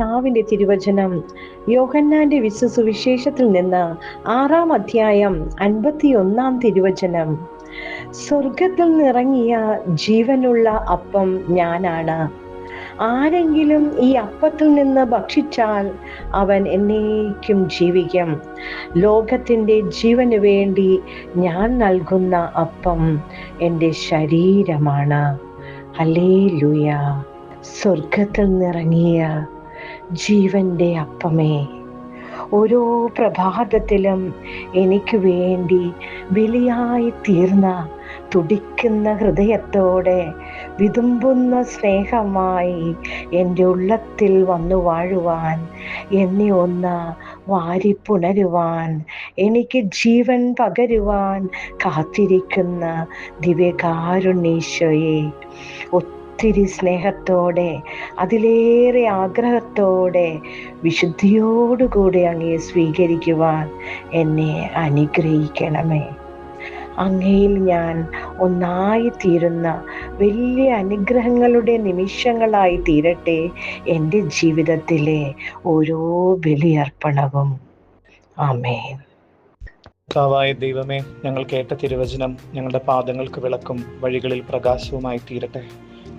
കർത്താവിന്റെ തിരുവചനം. യോഹന്നാന്റെ വിശ്വസുവിശേഷത്തിൽ നിന്ന് ആറാം അധ്യായം അൻപത്തിയൊന്നാം തിരുവചനം. സ്വർഗത്തിൽ നിറങ്ങിയ ജീവനുള്ള അപ്പം ഞാനാണ്. ആരെങ്കിലും ഈ അപ്പത്തിൽ നിന്ന് ഭക്ഷിച്ചാൽ അവൻ എന്നേക്കും ജീവിക്കും. ലോകത്തിന്റെ ജീവന് വേണ്ടി ഞാൻ നൽകുന്ന അപ്പം എന്റെ ശരീരമാണ്. അലേ ലുയ സ്വർഗത്തിൽ നിറങ്ങിയ ജീവന്റെ അപ്പമേ. ഓരോ പ്രഭാതത്തിലും എനിക്ക് വേണ്ടി ബലിയായി തീർന്ന തുടിക്കുന്ന ഹൃദയത്തോടെ വിതുമ്പുന്ന സ്നേഹമായി എന്റെ ഉള്ളത്തിൽ വന്നു വാഴുവാൻ എന്നെ ഒന്ന് വാരിപ്പുണരുവാൻ എനിക്ക് ജീവൻ പകരുവാൻ കാത്തിരിക്കുന്ന ദിവ്യകാരുണ്യേശോയെ. ഒത്തിരി സ്നേഹത്തോടെ അതിലേറെ ആഗ്രഹത്തോടെ വിശുദ്ധിയോടുകൂടി അങ്ങയെ സ്വീകരിക്കുവാൻ എന്നെ അനുഗ്രഹിക്കണമേ. അങ്ങയിൽ ഞാൻ ഒന്നായിത്തീരുന്ന വലിയ അനുഗ്രഹങ്ങളുടെ നിമിഷങ്ങളായി തീരട്ടെ എന്റെ ജീവിതത്തിലെ ഓരോ ബലിയർപ്പണവും. ആമേൻ. കർത്താവായ ദൈവമേ ഞങ്ങൾ കേട്ട തിരുവചനം ഞങ്ങളുടെ പാദങ്ങൾക്ക് വിളക്കും വഴികളിൽ പ്രകാശവുമായി തീരട്ടെ.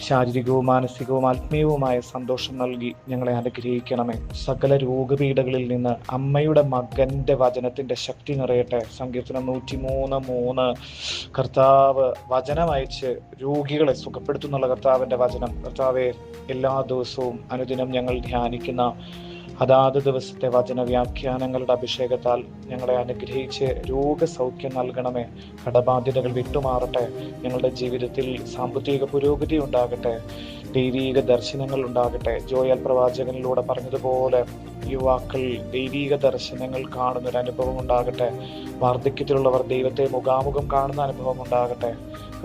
ശാരീരികവും മാനസികവും ആത്മീയവുമായ സന്തോഷം നൽകി ഞങ്ങളെ അനുഗ്രഹിക്കണമേ. സകല രോഗപീഠകളിൽ നിന്ന് അമ്മയുടെ മകന്റെ വചനത്തിന്റെ ശക്തി നിറയട്ടെ. സങ്കീർത്തനം നൂറ്റി മൂന്ന്. മൂന്ന് കർത്താവ് വചനം അയച്ച് രോഗികളെ സുഖപ്പെടുത്തുന്നുള്ള കർത്താവിന്റെ വചനം. കർത്താവെ എല്ലാ ദിവസവും അനുദിനം ഞങ്ങൾ ധ്യാനിക്കുന്ന അതാത് ദിവസത്തെ വചന വ്യാഖ്യാനങ്ങളുടെ അഭിഷേകത്താൽ ഞങ്ങളെ അനുഗ്രഹിച്ച് രോഗസൗഖ്യം നൽകണമേ. കടബാധ്യതകൾ വിട്ടുമാറട്ടെ. ഞങ്ങളുടെ ജീവിതത്തിൽ സാമ്പത്തിക പുരോഗതി ഉണ്ടാകട്ടെ. ദൈവീക ദർശനങ്ങൾ ഉണ്ടാകട്ടെ. ജോയൽ പ്രവാചകനിലൂടെ പറഞ്ഞതുപോലെ യുവാക്കൾ ദൈവീക ദർശനങ്ങൾ കാണുന്ന ഒരു അനുഭവം ഉണ്ടാകട്ടെ. വാർദ്ധക്യത്തിലുള്ളവർ ദൈവത്തെ മുഖാമുഖം കാണുന്ന അനുഭവം ഉണ്ടാകട്ടെ.